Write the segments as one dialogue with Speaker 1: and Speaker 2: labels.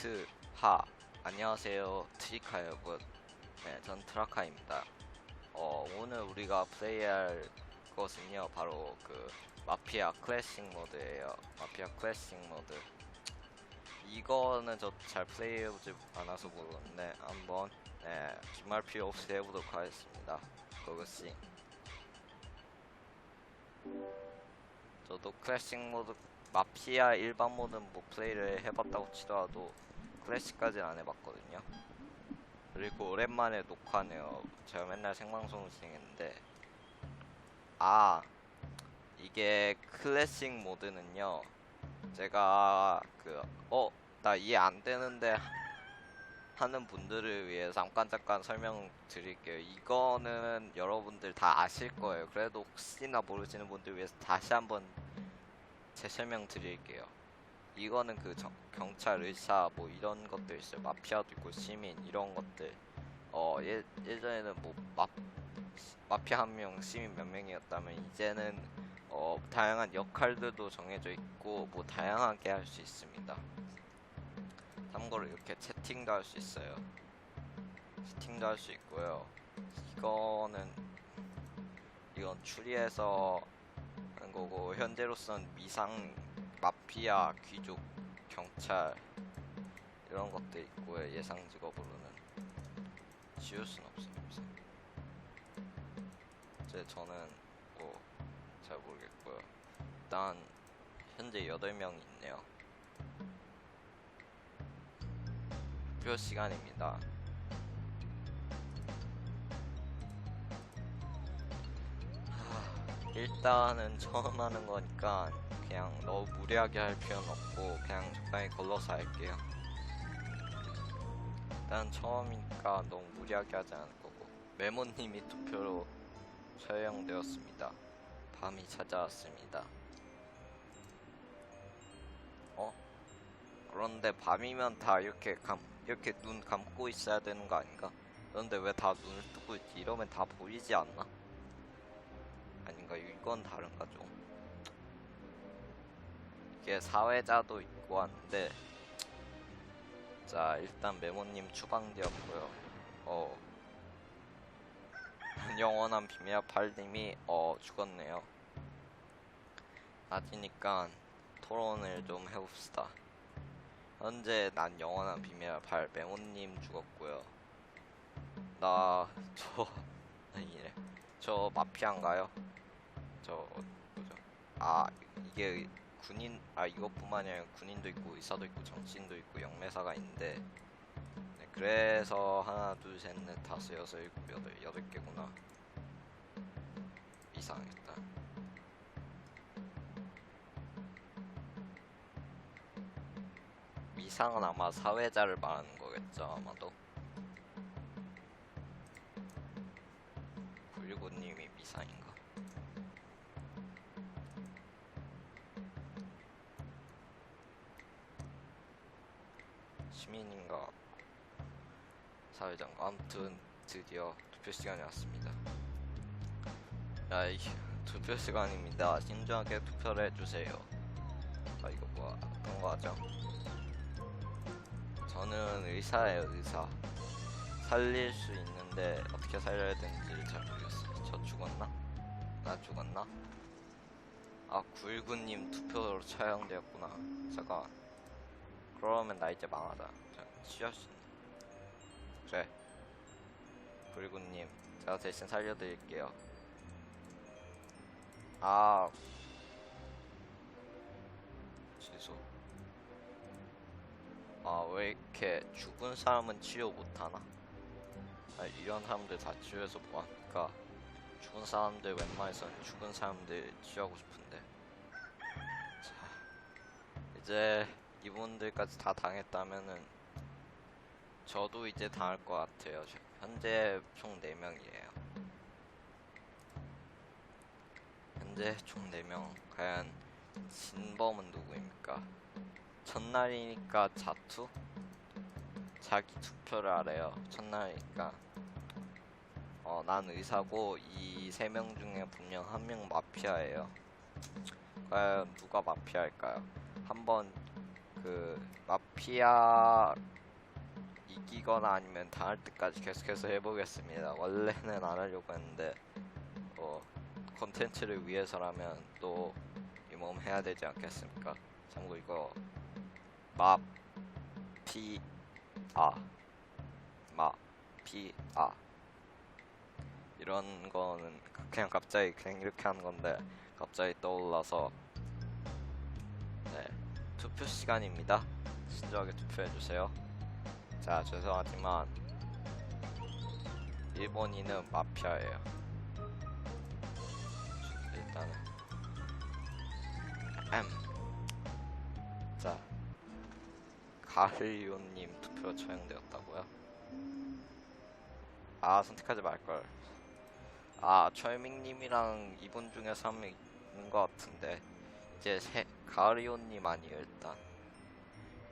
Speaker 1: 트하 안녕하세요. 트리카 여러분 네, 전 트라카입니다. 어, 오늘 우리가 플레이할 것은요 바로 그 마피아 클래식 모드예요. 마피아 클래식 모드. 이거는 저 잘 플레이해보지 않아서 모르는데 한번 네, 기말 필요 없이 해보도록 하겠습니다. 그것이 저도 클래식 모드 마피아 일반 모드는 뭐 플레이를 해봤다고 치더라도 클래식까지는 안 해봤거든요. 그리고 오랜만에 녹화네요. 제가 맨날 생방송을 진행했는데 아 이게 클래식 모드는요. 제가 그 어 나 이해 안 되는데 하는 분들을 위해 잠깐 잠깐 설명 드릴게요. 이거는 여러분들 다 아실 거예요. 그래도 혹시나 모르시는 분들 위해서 다시 한번 제 설명 드릴게요. 이거는 그 정- 경찰, 의사 뭐 이런 것들 있어요. 마피아도 있고 시민 이런 것들. 어 예, 예전에는 뭐 마, 마피아 한 명, 시민 몇 명이었다면 이제는 어 다양한 역할들도 정해져 있고 뭐 다양하게 할 수 있습니다. 참고로 이렇게 채팅도 할 수 있어요. 채팅도 할 수 있고요. 이거는 이건 추리해서 하는 거고 현재로선 미상 마피아 귀족 경찰 이런 것들 있고요 예상 직업으로는 지울 순 없어요 이제 저는 뭐 잘 모르겠고요. 일단 현재 8명이 있네요. 투표 시간입니다. 일단은 처음 하는 거니까 그냥 너무 무리하게 할 필요는 없고 그냥 적당히 걸러서 할게요. 일단 처음이니까 너무 무리하게 하지 않을 거고 메모님이 투표로 처형되었습니다. 밤이 찾아왔습니다. 어? 그런데 밤이면 다 이렇게 감 이렇게 눈 감고 있어야 되는 거 아닌가? 그런데 왜 다 눈을 뜨고 있지? 이러면 다 보이지 않나? 아닌가 이건 다른가 좀 이게 사회자도 있고 한데 자 일단 메모님 추방되었고요. 어 영원한 비밀 팔님이 어 죽었네요. 낮이니까 토론을 좀 해봅시다. 현재 난 영원한 비밀 팔 메모님 죽었고요. 나저 아니래. 저 마피아인가요? 저 뭐죠? 아 이게 군인 아 이것뿐만이 아니라 군인도 있고 의사도 있고 정치인도 있고 영매사가 있는데 네, 그래서 하나 둘 셋 넷 다섯 여섯 일곱 여덟 여덟 개구나. 이상했다 미상은 아마 사회자를 말하는 거겠죠 아마도. 919님이 미상인가 시민인가 사회자인가 아무튼 드디어 투표 시간이 왔습니다. 야이 투표 시간입니다. 신중하게 투표를 해주세요. 아 이거 뭐야? 어떤 거 하죠 저는 의사예요 의사. 살릴 수 있는데 어떻게 살려야 되는지 잘 모르겠어요. 저 죽었나? 나 죽었나? 아 919님 투표로 처형되었구나. 잠깐 그러면 나 이제 망하다. 자, 있네. 그래. 불구님, 제가 대신 살려드릴게요. 아. 취소. 아, 왜 이렇게 죽은 사람은 치료 못하나? 아, 이런 사람들 다 치료해서 뭐하니까. 죽은 사람들 웬만해서는 죽은 사람들 치료하고 싶은데. 자, 이제 이분들까지 다 당했다면은 저도 이제 당할 것 같아요. 저- 현재 총 4명이에요. 현재 총 4명. 과연 진범은 누구입니까? 첫날이니까 자투? 자기 투표를 하래요. 첫날이니까. 어, 난 의사고 이 세 명 중에 분명 한 명 마피아예요. 과연 누가 마피아일까요? 한번 그 마피아 이기거나 아니면 당할 때까지 계속해서 해보겠습니다. 원래는 안 하려고 했는데 뭐 컨텐츠를 위해서라면 또 이몸 해야 되지 않겠습니까? 참고 이거 마피아 마피아 이런 거는 그냥 갑자기 그냥 이렇게 하는 건데 갑자기 떠올라서 네 투표 시간입니다. 신중하게 투표해 주세요. 자 죄송하지만 1번이는 마피아예요. 일단은 음. 자 가을리오님 투표 처형되었다고요? 아 선택하지 말걸. 아 철밍님이랑 이분 중에서 한명 있는 것 같은데 이제 세, 가을리오님 아니에요 일단.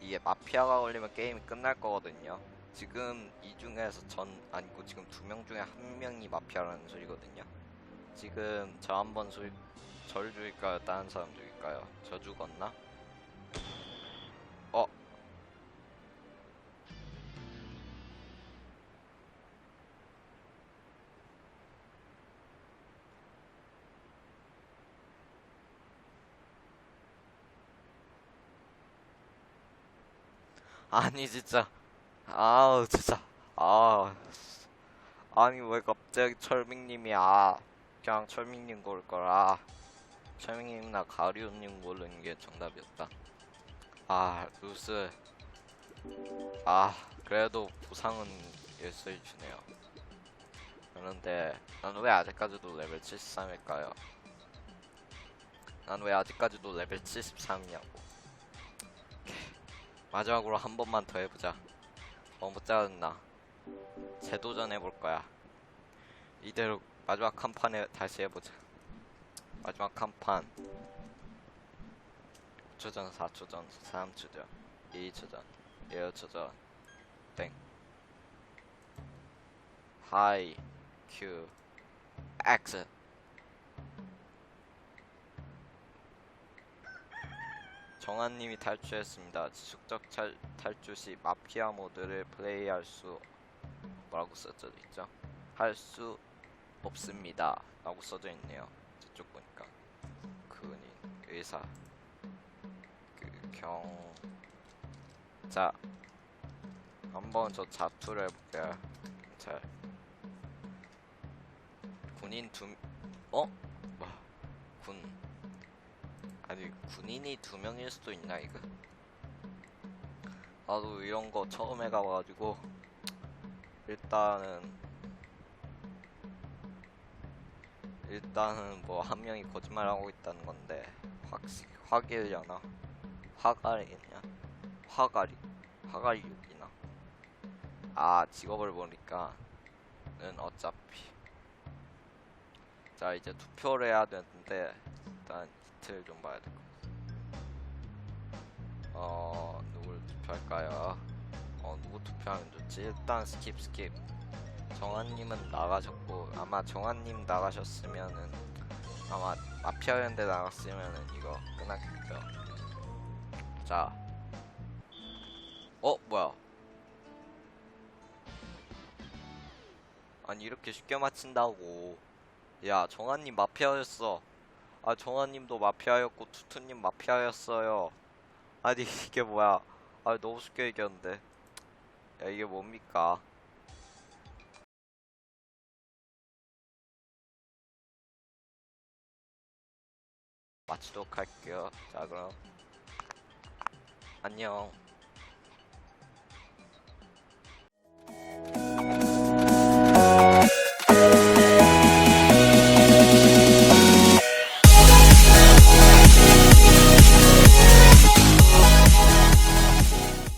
Speaker 1: 이게 마피아가 걸리면 게임이 끝날 거거든요. 지금 이 중에서 전 아니고 지금 두 명 중에 한 명이 마피아라는 소리거든요. 지금 저 한 번 소절 죽일까요? 다른 사람 죽일까요? 저 죽었나? 아니 진짜. 아우 진짜. 아 아니 왜 갑자기 철민님이 아 그냥 철민님 고를 거라 철민님이나 가리오님 고르는 게 정답이었다. 아 루스. 아 그래도 보상은 일소일 주네요. 그런데 난 왜 아직까지도 레벨 73일까요? 난 왜 아직까지도 레벨 73이냐고 마지막으로 한 번만 더 해보자. 너무 짜증나. 재도전 해볼 거야. 이대로 마지막 한 판에 다시 해보자. 마지막 한 판. 5초 전, 4초 전, 3초 전, 2초 전, 1초 전, 땡. 하이, 큐, X. 정한님이 탈주했습니다. 지속적 탈, 탈주 시 마피아 모드를 플레이할 수 뭐라고 써져 있죠? 할 수 없습니다. 라고 써져 있네요. 저쪽 보니까 근인 의사 그 경 자 한번 저 자투를 해볼게요. 자 군인 두 어? 와, 군 아니 군인이 두 명일 수도 있나 이거? 나도 이런 거 처음 해가가지고 일단은 일단은 뭐 한 명이 거짓말하고 있다는 건데 확실 화기려나? 화가리냐? 화가리 화가리 욕이나? 아 직업을 보니까는 어차피. 자 이제 투표를 해야 되는데 일단 이틀 좀 봐야 될 것 같아. 어, 누굴 투표할까요? 어, 누구 투표하면 좋지? 일단 스킵 스킵. 정한님은 나가셨고 아마 정한님 나가셨으면은 아마 마피아 연대 나갔으면은 이거 끝났겠죠. 자, 어 뭐야? 아니 이렇게 쉽게 맞힌다고? 야 정한님 마피아였어. 아 정아님도 마피아였고 투투님 마피아였어요. 아니 이게 뭐야? 아 너무 쉽게 이겼는데. 야 이게 뭡니까? 마치도록 할게요. 자 그럼 안녕.